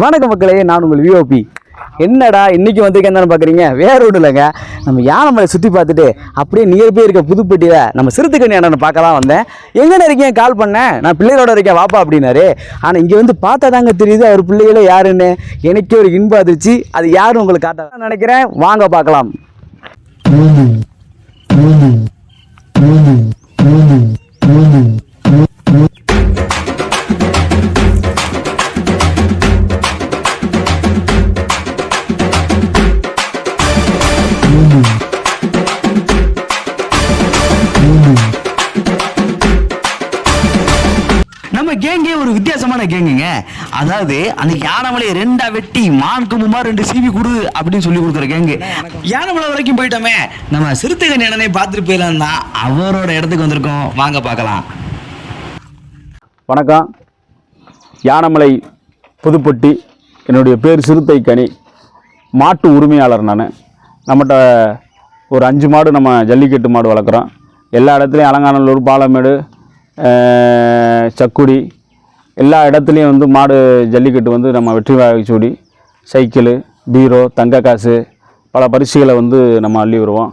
வணக்க மக்களே நான் உங்கள் விஓபி என்னடா இன்னைக்கு வந்திருக்கேன்னு பார்க்குறீங்க வேற ஒன்றும் இல்லைங்க. நம்ம யானைமலை சுற்றி பார்த்துட்டு அப்படியே நியர்பே இருக்க புதுப்பட்டியில் நம்ம சிறுத்தைக்கணி அண்ணனை பார்க்க தான் வந்தேன். எங்கே இருக்கேன் கால் பண்ணேன் நான் பிள்ளைகளோட இருக்கேன். வாப்பா அப்படின்னாரு. ஆனால் இங்கே வந்து பார்த்தா தாங்க தெரியுது அவர் பிள்ளைகளே யாருன்னு. எனக்கே ஒரு இன்பம் அதிர்ச்சி. அது யாரும் உங்களுக்கு காட்ட நினைக்கிறேன்? வாங்க பார்க்கலாம். நம்ம ஒரு கேங்குங்க? அதாவது அந்த யானைமலையை ரெண்டா வெட்டி மான் கும்பமா ரெண்டு சீவி கொடு அப்படின்னு சொல்லி கொடுக்குற கேங்கு. யானைமலை வரைக்கும் போயிட்டோமே. நம்ம சிறுத்தைகன் அண்ணனை பார்த்துட்டு போயிடலாம் தான். அவரோட இடத்துக்கு வந்திருக்கோம். வாங்க பார்க்கலாம். வணக்கம். யானமலை புதுப்பட்டி. என்னுடைய பேர் சிறுத்தை கனி. மாட்டு உரிமையாளர் நான். நம்மகிட்ட ஒரு அஞ்சு மாடு நம்ம ஜல்லிக்கட்டு மாடு வளர்க்குறோம். எல்லா இடத்துலையும் அலங்காநல்லூர் பாலமேடு சக்குடி எல்லா இடத்துலையும் வந்து மாடு ஜல்லிக்கட்டு வந்து நம்ம வெற்றி வாய்ச்சூடி சைக்கிளு பீரோ தங்க காசு பல பரிசுகளை வந்து நம்ம அள்ளி வருவோம்.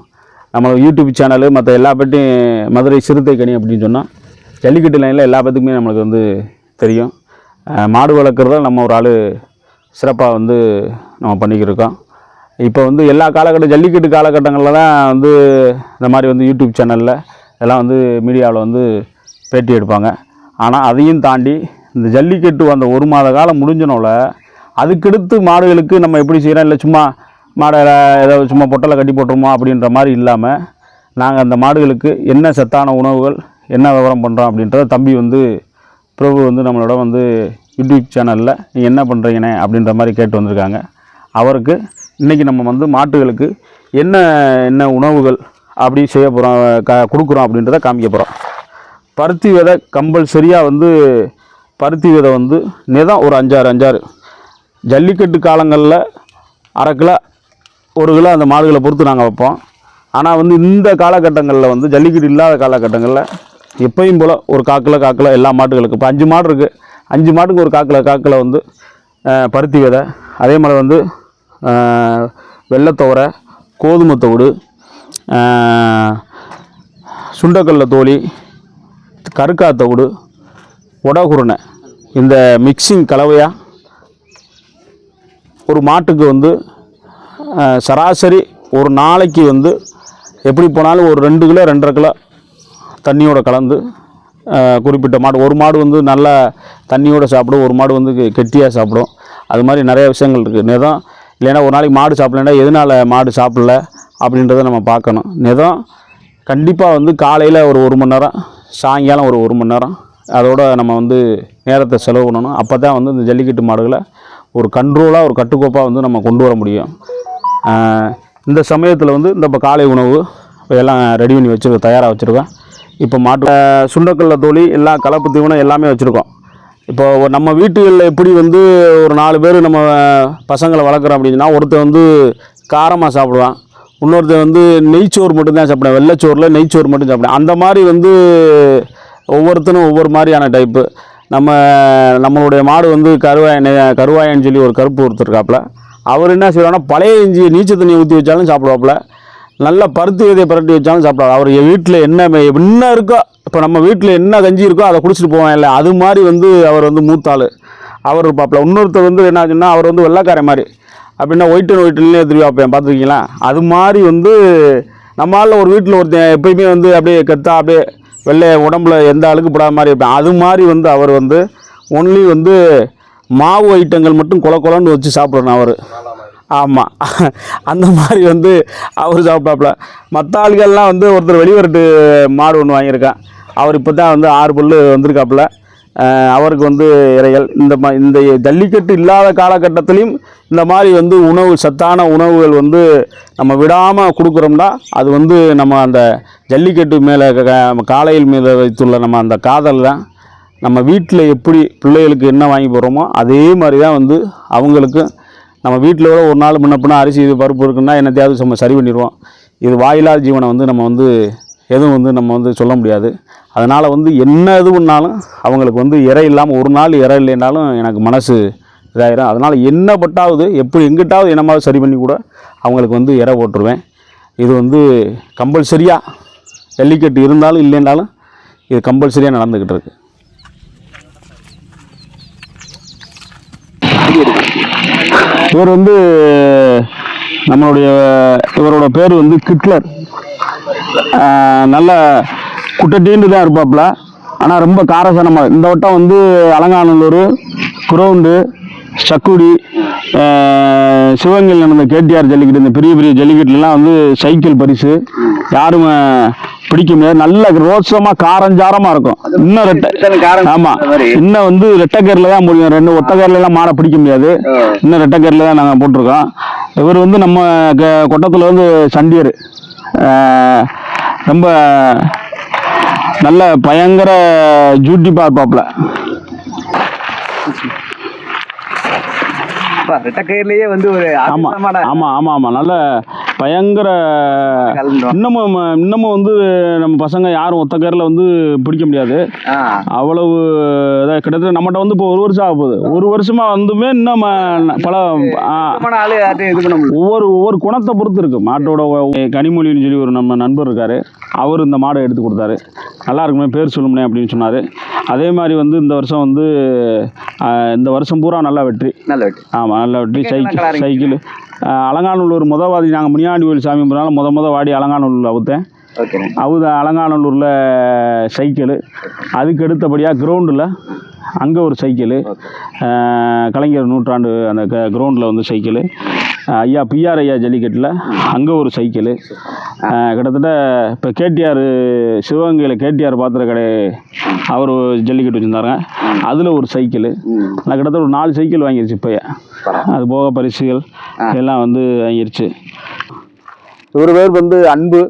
நம்ம யூடியூப் சேனலு மற்ற எல்லா பற்றியும் மதுரை சிறுத்தை கனி அப்படின்னு சொன்னால் ஜல்லிக்கட்டு லைனில் எல்லா பத்துக்குமே நம்மளுக்கு வந்து தெரியும். மாடு வளர்க்குறத நம்ம ஒரு ஆள் சிறப்பாக வந்து நம்ம பண்ணிக்கிருக்கோம். இருக்கோம் இப்போ வந்து எல்லா காலகட்ட ஜல்லிக்கட்டு காலகட்டங்களில் தான் வந்து இந்த மாதிரி வந்து யூடியூப் சேனலில் எல்லாம் வந்து மீடியாவில் வந்து பேட்டி எடுப்பாங்க. ஆனால் அதையும் தாண்டி இந்த ஜல்லிக்கட்டு அந்த ஒரு மாத காலம் முடிஞ்சனோல அதுக்கடுத்து மாடுகளுக்கு நம்ம எப்படி செய்கிறோம் இல்லை சும்மா மாடை ஏதாவது சும்மா பொட்டலை கட்டி போட்டுருமா அப்படின்ற மாதிரி இல்லாமல் நாங்கள் அந்த மாடுகளுக்கு என்ன சத்தான உணவுகள் என்ன விவரம் பண்ணுறோம் அப்படின்றத தம்பி வந்து பிரபு வந்து நம்மளோட வந்து யூடியூப் சேனலில் நீங்கள் என்ன பண்ணுறீங்கண்ணே அப்படின்ற மாதிரி கேட்டு வந்திருக்காங்க. அவருக்கு இன்றைக்கி நம்ம வந்து மாட்டுகளுக்கு என்ன என்ன உணவுகள் அப்படி செய்ய போகிறோம் க கொடுக்குறோம் அப்படின்றத காமிக்க போகிறோம் பருத்தி விதை கம்பல்சரியாக வந்து பருத்தி விதை வந்து நிதம் ஒரு அஞ்சாறு அஞ்சாறு. ஜல்லிக்கட்டு காலங்களில் அரை கிலோ ஒரு கிலோ அந்த மாடுகளை பொறுத்து நாங்கள் வைப்போம். ஆனால் வந்து இந்த காலகட்டங்களில் வந்து ஜல்லிக்கட்டு இல்லாத காலகட்டங்களில் எப்பயும் போல் ஒரு காக்கில் காக்கில் எல்லா மாட்டுகளுக்கு இப்போ அஞ்சு மாடு இருக்குது அஞ்சு மாட்டுக்கு ஒரு காக்கில் காக்கில் வந்து பருத்தி விதை. அதே மாதிரி வந்து அஹ், கோதுமை தவிடு சுண்டக்கல்ல தோழி கருக்கா தவிடு உடகுருணை இந்த மிக்சிங் கலவையாக ஒரு மாட்டுக்கு வந்து சராசரி ஒரு நாளைக்கு வந்து எப்படி போனாலும் ஒரு ரெண்டு கிலோ ரெண்டரை கிலோ தண்ணியோட கலந்து குறிப்பிட்ட மாடு. ஒரு மாடு வந்து நல்லா தண்ணியோட சாப்பிடும் ஒரு மாடு வந்து கெட்டியாக சாப்பிடும். அது மாதிரி நிறைய விஷயங்கள் இருக்குது நிதம் இல்லைன்னா ஒரு நாளைக்கு மாடு சாப்பிடலன்னா எதனால் மாடு சாப்பிடல அப்படின்றத நம்ம பார்க்கணும். நிதம் கண்டிப்பாக வந்து காலையில் ஒரு ஒரு மணி நேரம் சாயங்காலம் ஒரு ஒரு மணி நேரம் அதோட நம்ம வந்து நேரத்தை செலவு பண்ணணும். அப்போ தான் வந்து இந்த ஜல்லிக்கட்டு மாடுகளை ஒரு கண்ட்ரோலாக ஒரு கட்டுக்கோப்பாக வந்து நம்ம கொண்டு வர முடியும். இந்த சமயத்தில் வந்து இந்த இப்போ காலை உணவு எல்லாம் ரெடி பண்ணி வச்சுருக்கோம் தயாராக வச்சுருக்கோம். இப்போ மாட்டு சுண்டக்கல்ல தோழி எல்லா கலப்பு தீவனம் எல்லாமே வச்சுருக்கோம். இப்போ நம்ம வீட்டுகளில் எப்படி வந்து ஒரு நாலு பேர் நம்ம பசங்களை வளர்க்குறோம் அப்படின்னா ஒருத்தர் வந்து காரமாக சாப்பிடுவான். இன்னொருத்தர் வந்து நெய்ச்சோறு மட்டும்தான் சாப்பிடுவேன். வெள்ளைச்சோறில் நெய்ச்சோறு மட்டும் சாப்பிடுவேன். அந்த மாதிரி வந்து ஒவ்வொருத்தனும் ஒவ்வொரு மாதிரியான டைப்பு நம்ம நம்மளுடைய மாடு வந்து கருவாய் கருவாயன்னு சொல்லி ஒரு கருப்பு ஒருத்தர் அவர் என்ன செய்வாருன்னா பழைய இஞ்சி நீச்சல் தண்ணி ஊற்றி வச்சாலும் சாப்பிடுவாப்புல. நல்ல பருத்தி விதையை புரட்டி வச்சாலும் சாப்பிடாது அவர் வீட்டில் என்ன என்ன இருக்கோ இப்போ நம்ம வீட்டில் என்ன கஞ்சி இருக்கோ அதை குடிச்சிட்டு போவேன் இல்லை அது மாதிரி வந்து அவர் வந்து மூத்தாள். அவர் இருப்பாப்பில். இன்னொருத்தர் வந்து என்ன ஆச்சுன்னா அவர் வந்து வெள்ளைக்காரன் மாதிரி. அப்படின்னா ஒயிட் அண்ட் ஒயிட்லேயே திரும்பி பார்ப்பேன் பார்த்துருக்கீங்களா? அது மாதிரி வந்து நம்மளால் ஒரு வீட்டில் ஒருத்தன் எப்பயுமே வந்து அப்படியே கத்தா அப்படியே வெள்ளை உடம்புல எந்த அழுக்கு படாத மாதிரி இருப்பேன். அது மாதிரி வந்து அவர் வந்து ஒன்லி வந்து மாவு ஐட்டங்கள் மட்டும் கொல கொலன்னு வச்சு சாப்பிட்றேன் அவர். ஆமாம் அந்த மாதிரி வந்து அவர் சாப்பிட்டாப்புல. மற்ற ஆளுகள்லாம் வந்து ஒருத்தர் வெளிவரட்டு மாடு ஒன்று வாங்கியிருக்கான் அவர் இப்போ தான் வந்து ஆறு பல்லு வந்திருக்காப்புல. அவருக்கு வந்து இறைகள் இந்த மா இந்த ஜல்லிக்கட்டு இல்லாத காலகட்டத்திலையும் இந்த மாதிரி வந்து உணவு சத்தான உணவுகள் வந்து நம்ம விடாமல் கொடுக்குறோம்னா அது வந்து நம்ம அந்த ஜல்லிக்கட்டு மேலே காலையில் மேலே வைத்துள்ள நம்ம அந்த காதல் தான். நம்ம வீட்டில் எப்படி பிள்ளைகளுக்கு என்ன வாங்கி போடுறோமோ அதே மாதிரி தான் வந்து அவங்களுக்கு நம்ம வீட்டில் கூட ஒரு நாள் முன்ன பின்ன அரிசி இது பருப்பு இருக்குன்னா என்னத்தையாவது நம்ம சரி பண்ணிடுவோம். இது வாயிலாத ஜீவனை வந்து நம்ம வந்து எதுவும் வந்து நம்ம வந்து சொல்ல முடியாது. அதனால் வந்து என்ன இது பண்ணாலும் அவங்களுக்கு வந்து இறை இல்லாமல் ஒரு நாள் இறை இல்லைனாலும் எனக்கு மனசு இதாயிரும் அதனால் என்ன பட்டாவது எப்படி எங்கிட்டாவது என்னமாவது சரி பண்ணி கூட அவங்களுக்கு வந்து இற போட்டுருவேன். இது வந்து கம்பல்சரியாக ஜல்லிக்கட்டு இருந்தாலும் இல்லைன்னாலும் இது கம்பல்சரியாக நடந்துக்கிட்டு இருக்கு. இவர் வந்து நம்மளுடைய இவரோட பேர் வந்து கிட்லர். நல்ல குட்டட்டின்னு தான் இருப்பாப்புல ஆனால் ரொம்ப காரசனமாக இந்த வட்டம் வந்து அலங்காநல்லூர் குரவுண்டு சக்குடி சிவகங்கையில் நடந்த கேடிஆர் ஜல்லிக்கட்டு இந்த பெரிய பெரிய ஜல்லிக்கட்டுலாம் வந்து சைக்கிள் பரிசு. யாரும் பிடிக்க முடியாது. நல்ல ரோசமாக காரஞ்சாரமாக இருக்கும். இன்னும் ரெட்டை ஆமாம் இன்னும் வந்து ரெட்டைக்கரில் தான் முடியும். ரெண்டு ஒத்தக்கரிலாம் மாடை பிடிக்க முடியாது. இன்னும் ரெட்டைக்கரில் தான் நாங்கள் போட்டிருக்கோம். இவர் வந்து நம்ம க- கொட்டத்தில் வந்து சண்டியர். ரொம்ப நல்ல பயங்கர ஜூட்டிப்பாக இருப்பாப்புல ரெட்டக்கயிறுலயே வந்து ஒரு அற்புதமான ஆமாம் ஆமாம் ஆமாம் நல்ல பயங்கர. இன்னமும் இன்னமும் வந்து நம்ம பசங்க யாரும் ஒத்த கரில் வந்து பிடிக்க முடியாது. அவ்வளவு இதாக கிட்டத்தட்ட நம்மகிட்ட வந்து இப்போ ஒரு வருஷம் ஆக போகுது. ஒரு வருஷமா வந்துமே இன்னும் பல ஒவ்வொரு ஒவ்வொரு குணத்தை பொறுத்து இருக்கு. மாட்டோட கனிமொழின்னு சொல்லி ஒரு நம்ம நண்பர் இருக்காரு. அவர் இந்த மாடை எடுத்து கொடுத்தாரு. நல்லா இருக்குமே பேர் சொல்லுமே அப்படின்னு சொன்னார். அதே மாதிரி வந்து இந்த வருஷம் வந்து இந்த வருஷம் பூரா நல்லா வெற்றி. நல்ல வெட்டி ஆமாம் நல்லா வெற்றி. Cycle cycle. அலங்காநல்லூர் முத வாதி நாங்கள் முனியாண்டி கோயில் சாமி போனாலும் முத முத வாடி அலங்காநல்லூரில் அவுத்தேன். அவுத அலங்காநல்லூரில் சைக்கிள். அதுக்கு அடுத்தபடியாக கிரவுண்டில் அங்கே ஒரு சைக்கிள். கலைஞர் நூற்றாண்டு அந்த க கிரவுண்டில் வந்து சைக்கிள். ஐயா பிஆர் ஐயா ஜல்லிக்கட்டில் அங்கே ஒரு சைக்கிள். கிட்டத்தட்ட இப்போ கேடிஆர் சிவகங்கையில் கேடிஆர் பாத்திர கடை அவர் ஜல்லிக்கட்டு வச்சுருந்தாருங்க. அதில் ஒரு சைக்கிள். நான் கிட்டத்தட்ட ஒரு நாலு சைக்கிள் வாங்கிருச்சு இப்போ அது போக பரிசுகள் எல்லாம் வந்து வாங்கிருச்சு. இவர் பேர் வந்து அன்பு.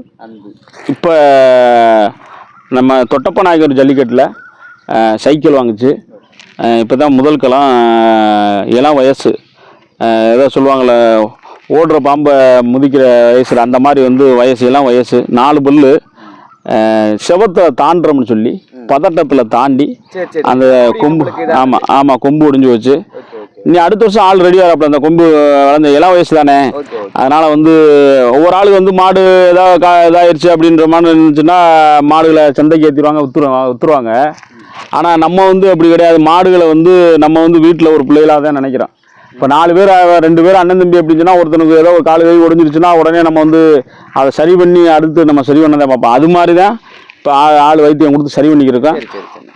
இப்போ நம்ம தொட்டப்ப நாயக்கர் ஜல்லிக்கட்டில் சைக்கிள் வாங்குச்சு. இப்போ தான் முதல் களம் இளம் வயசு. ஏதோ சொல்லுவாங்கள்ல ஓடுற பாம்பை முதிக்கிற வயசில் அந்த மாதிரி வந்து வயசு இளம் வயசு நாலு புல்லு செவத்தை தாண்டுறோம்னு சொல்லி பதட்டத்தில் தாண்டி அந்த கொம்பு ஆமாம் ஆமாம் கொம்பு ஒடிஞ்சு வச்சு இனி அடுத்த வருஷம் ஆள் ரெடி வரப்ப அந்த கொம்பு வளர்ந்த இளம் வயசு தானே. அதனால வந்து ஒவ்வொரு ஆளுக்கு வந்து மாடு ஏதாவது கா இதாயிருச்சு அப்படின்ற மாதிரி இருந்துச்சுன்னா மாடுகளை சந்தைக்கு ஏற்றிடுவாங்க வித்துருவாங்க வித்துருவாங்க. ஆனால் நம்ம வந்து அப்படி கிடையாது. மாடுகளை வந்து நம்ம வந்து வீட்டில் ஒரு பிள்ளைகளாக தான் நினைக்கிறோம். இப்போ நாலு பேர் ரெண்டு பேர் அண்ணன் தம்பி அப்படின்னு சொன்னா ஒருத்தனுக்கு ஏதோ ஒரு கால் கை உடஞ்சிருச்சுன்னா உடனே நம்ம வந்து அதை சரி பண்ணி அடுத்து நம்ம சரி பண்ண தான் பார்ப்போம். அது மாதிரி தான் இப்போ ஆள் ஆள் வைத்தியம் கொடுத்து சரி பண்ணிக்கிருக்கோம்.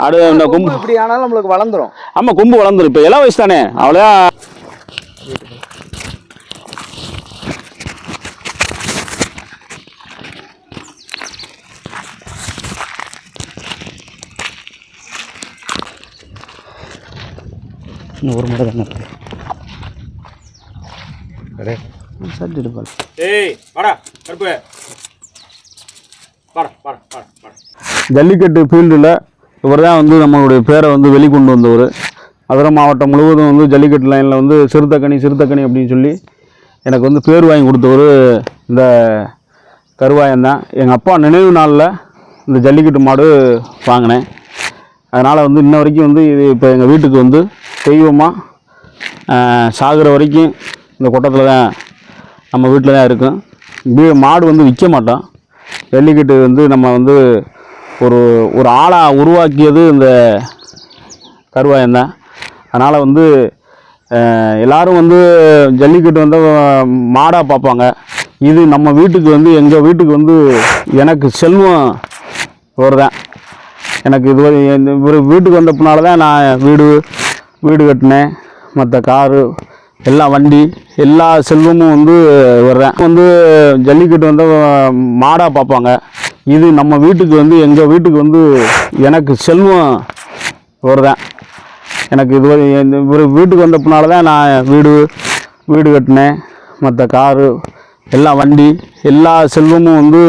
அடுத்து இந்த கொம்பு இப்படி ஆனாலும் நம்மளுக்கு வளர்ந்துரும். ஆமாம் கொம்பு வளர்ந்துரும். இப்போ இளம் வயசு தானே. இன்னும் ஒரு முறை தானே சர்ட் எடுப்பாள் ஏய் வாடா கருப்பு. வாடா வாடா வாடா வாடா. ஜல்லிக்கட்டு ஃபீல்டில் இவர் தான் வந்து நம்மளுடைய பேரை வந்து வெளிக்கொண்டு வந்தவர். மதுரை மாவட்டம் முழுவதும் வந்து ஜல்லிக்கட்டு லைனில் வந்து சிறுத்தக்கனி சிறுத்தக்கனி அப்படின்னு சொல்லி எனக்கு வந்து பேர் வாங்கி கொடுத்தவர் இந்த கருவாயன் தான். எங்கள் அப்பா நினைவு நாளில் இந்த ஜல்லிக்கட்டு மாடு வாங்கினேன். அதனால் வந்து இன்ன வரைக்கும் வந்து இது இப்போ எங்கள் வீட்டுக்கு வந்து தெய்வமாக சாகுற வரைக்கும் இந்த கொட்டத்தில் தான் நம்ம வீட்டில் தான் இருக்கும். வீ- மாடு வந்து விற்க மாட்டோம் ஜல்லிக்கட்டு வந்து நம்ம வந்து ஒரு ஒரு ஆளாக உருவாக்கியது இந்த கருவாயம் தான். அதனால் வந்து எல்லோரும் எல்லாரும் வந்து ஜல்லிக்கட்டு வந்து மாடாக பார்ப்பாங்க. இது நம்ம வீட்டுக்கு வந்து எங்கள் வீட்டுக்கு வந்து எனக்கு செல்வம் ஒரு தான். எனக்கு இது இந்த இவர் வீட்டுக்கு வந்த தான் நான் வீடு வீடு கட்டினேன். மற்ற காரு எல்லா வண்டி எல்லா செல்வமும் வந்து வர்றேன். வந்து ஜல்லிக்கட்டு வந்து மாடாக பார்ப்பாங்க. இது நம்ம வீட்டுக்கு வந்து எங்கள் வீட்டுக்கு வந்து எனக்கு செல்வம் வருதேன் எனக்கு இது இந்த இவர் வீட்டுக்கு வந்தப்பனால தான் நான் வீடு வீடு கட்டினேன். மற்ற காரு எல்லா வண்டி எல்லா செல்வமும் வந்து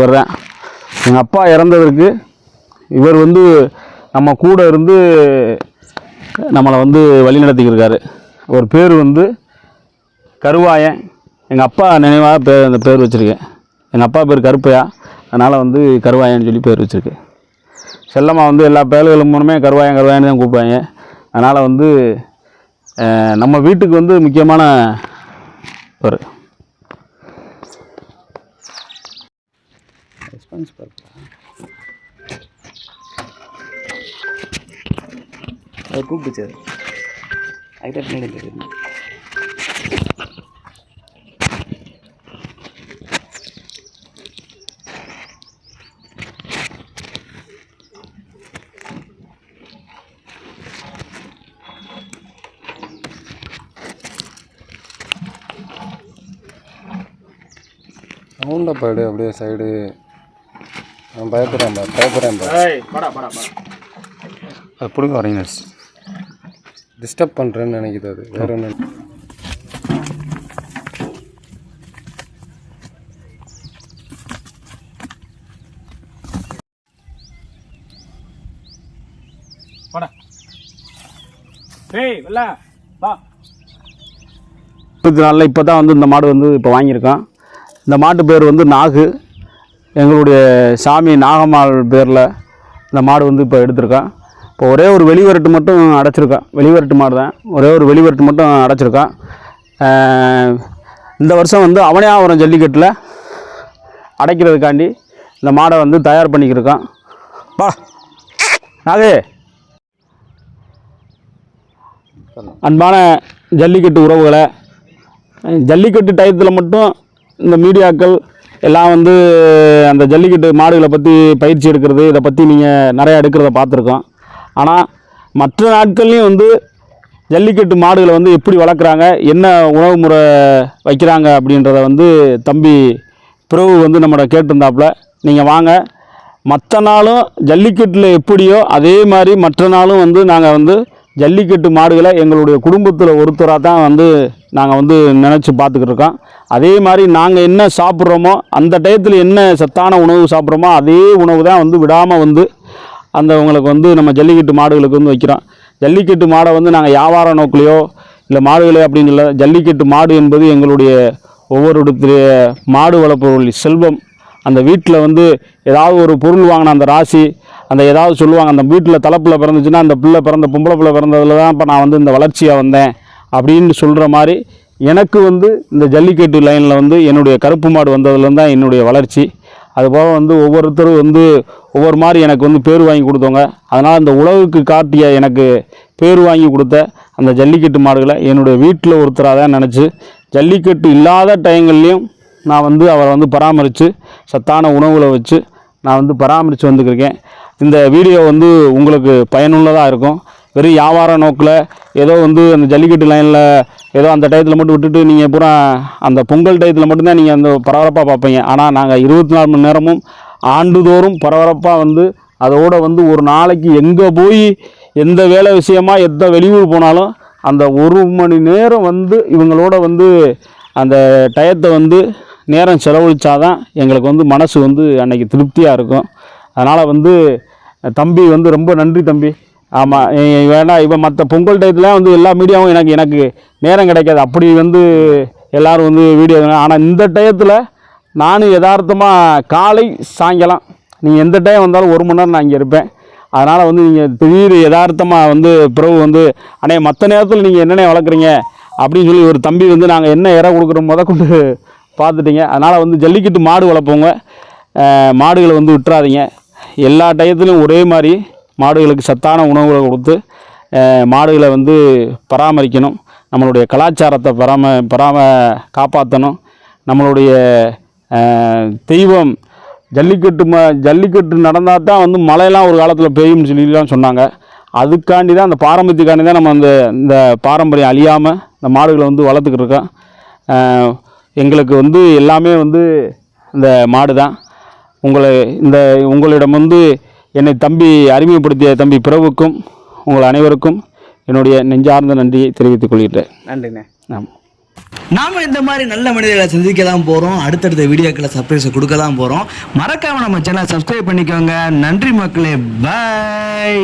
வர்றேன். எங்கள் அப்பா இறந்ததற்கு இவர் வந்து நம்ம கூட இருந்து நம்மளை வந்து வழி நடத்திக்கிருக்காரு ஒரு பேர் வந்து கருவாயன். எங்கள் அப்பா நினைவாக பேர் அந்த பேர் வச்சுருக்கேன் எங்கள் அப்பா பேர் கருப்பையா. அதனால் வந்து கருவாயன்னு சொல்லி பேர் வச்சுருக்கேன் செல்லம்மா வந்து எல்லா பேர்களும் மூலமே கருவாயன் கருவாயன்னு தான் கூப்பிடுவாங்க. அதனால் வந்து நம்ம வீட்டுக்கு வந்து முக்கியமான ஒரு ரெஸ்பான்ஸ் பார்ப்பா. கூப்பிடுச்சு அதுக்கிட்ட பின்னாடி தெரியுது சவுண்டை போயிடு அப்படியே சைடு நான் பயப்படுறேன் பயப்படுறேன் அது பிடிக்க வரீங்க டிஸ்டர்ப் பண்ணுறேன்னு நினைக்குது அது. வேற வா. இருபத்தி நாலில் இப்போ தான் வந்து இந்த மாடு வந்து இப்போ வாங்கியிருக்கோம் இந்த மாட்டு பேர் வந்து நாகு. எங்களுடைய சாமி நாகம்மாள் பேரில் இந்த மாடு வந்து இப்போ எடுத்திருக்கோம் இப்போ ஒரே ஒரு வெளிவரட்டு மட்டும் அடைச்சிருக்கான் வெளிவரட்டு மாடு தான் ஒரே ஒரு வெளிவரட்டு மட்டும் அடைச்சிருக்கான் இந்த வருஷம் வந்து அவனியாபுரம் ஜல்லிக்கட்டில் அடைக்கிறதுக்காண்டி இந்த மாடை வந்து தயார் பண்ணிக்கிருக்கான் பா நாகே. அன்பான ஜல்லிக்கட்டு உறவுகளை ஜல்லிக்கட்டு டயத்தில் மட்டும் இந்த மீடியாக்கள் எல்லாம் வந்து அந்த ஜல்லிக்கட்டு மாடுகளை பற்றி பயிற்சி எடுக்கிறது இதை பற்றி நீங்கள் நிறையா எடுக்கிறத பார்த்துருக்கோம். ஆனால் மற்ற நாட்கள்லையும் வந்து ஜல்லிக்கட்டு மாடுகளை வந்து எப்படி வளர்க்குறாங்க என்ன உணவு முறை வைக்கிறாங்க அப்படின்றத வந்து தம்பி பிரபு வந்து நம்மளை கேட்டிருந்தாப்புல. நீங்கள் வாங்க. மற்ற நாளும் ஜல்லிக்கட்டில் எப்படியோ அதே மாதிரி மற்ற நாளும் வந்து நாங்கள் வந்து ஜல்லிக்கட்டு மாடுகளை எங்களுடைய குடும்பத்தில் ஒருத்தராக தான் வந்து நாங்கள் வந்து நினச்சி பார்த்துக்கிட்டு இருக்கோம். அதே மாதிரி நாங்கள் என்ன சாப்பிட்றோமோ அந்த டயத்தில் என்ன சத்தான உணவு சாப்பிட்றோமோ அதே உணவு தான் வந்து விடாமல் வந்து அந்த உங்களுக்கு வந்து நம்ம ஜல்லிக்கட்டு மாடுகளுக்கு வந்து வைக்கிறோம். ஜல்லிக்கட்டு மாடை வந்து நாங்கள் வியாபார நோக்கிலையோ இல்லை மாடுகளே அப்படின்னு இல்லை ஜல்லிக்கட்டு மாடு என்பது எங்களுடைய ஒவ்வொருடைய மாடு வளர்ப்பவர்கள் செல்வம். அந்த வீட்டில் வந்து ஏதாவது ஒரு பொருள் வாங்கின அந்த ராசி அந்த ஏதாவது சொல்லுவாங்க அந்த வீட்டில் தலைப்பில் பிறந்துச்சுன்னா அந்த பிள்ளை பிறந்த பொம்பளை பிள்ளை பிறந்ததில் தான் இப்போ நான் வந்து இந்த வளர்ச்சியாக வந்தேன் அப்படின்னு சொல்கிற மாதிரி எனக்கு வந்து இந்த ஜல்லிக்கட்டு லைனில் வந்து என்னுடைய கருப்பு மாடு வந்ததுலேருந்து தான் என்னுடைய வளர்ச்சி. அதுபோக வந்து ஒவ்வொருத்தரும் வந்து ஒவ்வொரு மாதிரி எனக்கு வந்து பேர் வாங்கி கொடுத்தவங்க. அதனால் அந்த உழவுக்கு காட்டிய எனக்கு பேர் வாங்கி கொடுத்த அந்த ஜல்லிக்கட்டு மாடுகளை என்னுடைய வீட்டில் ஒருத்தராக தான் நினச்சி ஜல்லிக்கட்டு இல்லாத டைங்கள்லையும் நான் வந்து அவரை வந்து பராமரித்து சத்தான உணவுகளை வச்சு நான் வந்து பராமரித்து வந்துக்கிருக்கேன் இந்த வீடியோ வந்து உங்களுக்கு பயனுள்ளதாக இருக்கும். வெறும் வியாபார நோக்கில் ஏதோ வந்து அந்த ஜல்லிக்கட்டு லைனில் ஏதோ அந்த டயத்தில் மட்டும் விட்டுட்டு நீங்கள் பூரா அந்த பொங்கல் டயத்தில் மட்டும்தான் நீங்கள் அந்த பரபரப்பாக பார்ப்பீங்க. ஆனால் நாங்கள் இருபத்தி நாலு மணி நேரமும் ஆண்டுதோறும் பரபரப்பாக வந்து அதோட வந்து ஒரு நாளைக்கு எங்கே போய் எந்த வேலை விஷயமா எந்த வெளியூர் போனாலும் அந்த ஒரு மணி நேரம் வந்து இவங்களோட வந்து அந்த டயத்தை வந்து நேரம் செலவழிச்சாதான் எங்களுக்கு வந்து மனசு வந்து அன்னைக்கு திருப்தியாக இருக்கும். அதனால் வந்து தம்பி வந்து ரொம்ப நன்றி தம்பி. ஆமாம் வேணா இப்போ மற்ற பொங்கல் டயத்தில் வந்து எல்லா மீடியாவும் எனக்கு எனக்கு நேரம் கிடைக்காது. அப்படி வந்து எல்லாரும் வந்து வீடியோ ஆனால் இந்த டயத்தில் நானும் யதார்த்தமாக காலை சாயங்காலம் நீங்கள் எந்த டைம் வந்தாலும் ஒரு மணி நேரம் நான் இங்கே இருப்பேன். அதனால் வந்து நீங்கள் திடீர் யதார்த்தமாக வந்து பிறகு வந்து அண்ணே மற்ற நேரத்தில் நீங்கள் என்னென்ன வளர்க்குறீங்க? அப்படின்னு சொல்லி ஒரு தம்பி வந்து நாங்கள் என்ன இறை கொடுக்குற முத கொண்டு பார்த்துட்டீங்க. அதனால் வந்து ஜல்லிக்கட்டு மாடு வளர்ப்பவங்க மாடுகளை வந்து விட்டுறாதீங்க. எல்லா டயத்துலையும் ஒரே மாதிரி மாடுகளுக்கு சத்தான உணவுகளை கொடுத்து மாடுகளை வந்து பராமரிக்கணும். நம்மளுடைய கலாச்சாரத்தை பராம பராம காப்பாற்றணும் நம்மளுடைய தெய்வம் ஜல்லிக்கட்டு ம ஜல்லிக்கட்டு நடந்தால் தான் வந்து மழையெல்லாம் ஒரு காலத்தில் பெய்யும்னு சொல்லிலாம் சொன்னாங்க. அதுக்காண்டி தான் அந்த பாரம்பரியத்துக்காண்டி தான் நம்ம அந்த இந்த பாரம்பரியம் அழியாமல் இந்த மாடுகளை வந்து வளர்த்துக்கிட்டு இருக்கோம். எங்களுக்கு வந்து எல்லாமே வந்து இந்த மாடு தான் உங்களை இந்த உங்களிடம் வந்து என்னை தம்பி அறிமுகப்படுத்திய தம்பி பிரபுக்கும் உங்கள் அனைவருக்கும் என்னுடைய நெஞ்சார்ந்த நன்றியை தெரிவித்துக் கொள்கிறேன் நன்றிண்ணே. ஆமாம் நாம இந்த மாதிரி நல்ல மனிதர்களை சந்திக்க தான் போகிறோம் அடுத்தடுத்த வீடியோக்களை சர்ப்ரைஸை கொடுக்க தான் போகிறோம் மறக்காமல் நம்ம சேனலை சப்ஸ்கிரைப் பண்ணிக்கோங்க. நன்றி மக்களே. பாய்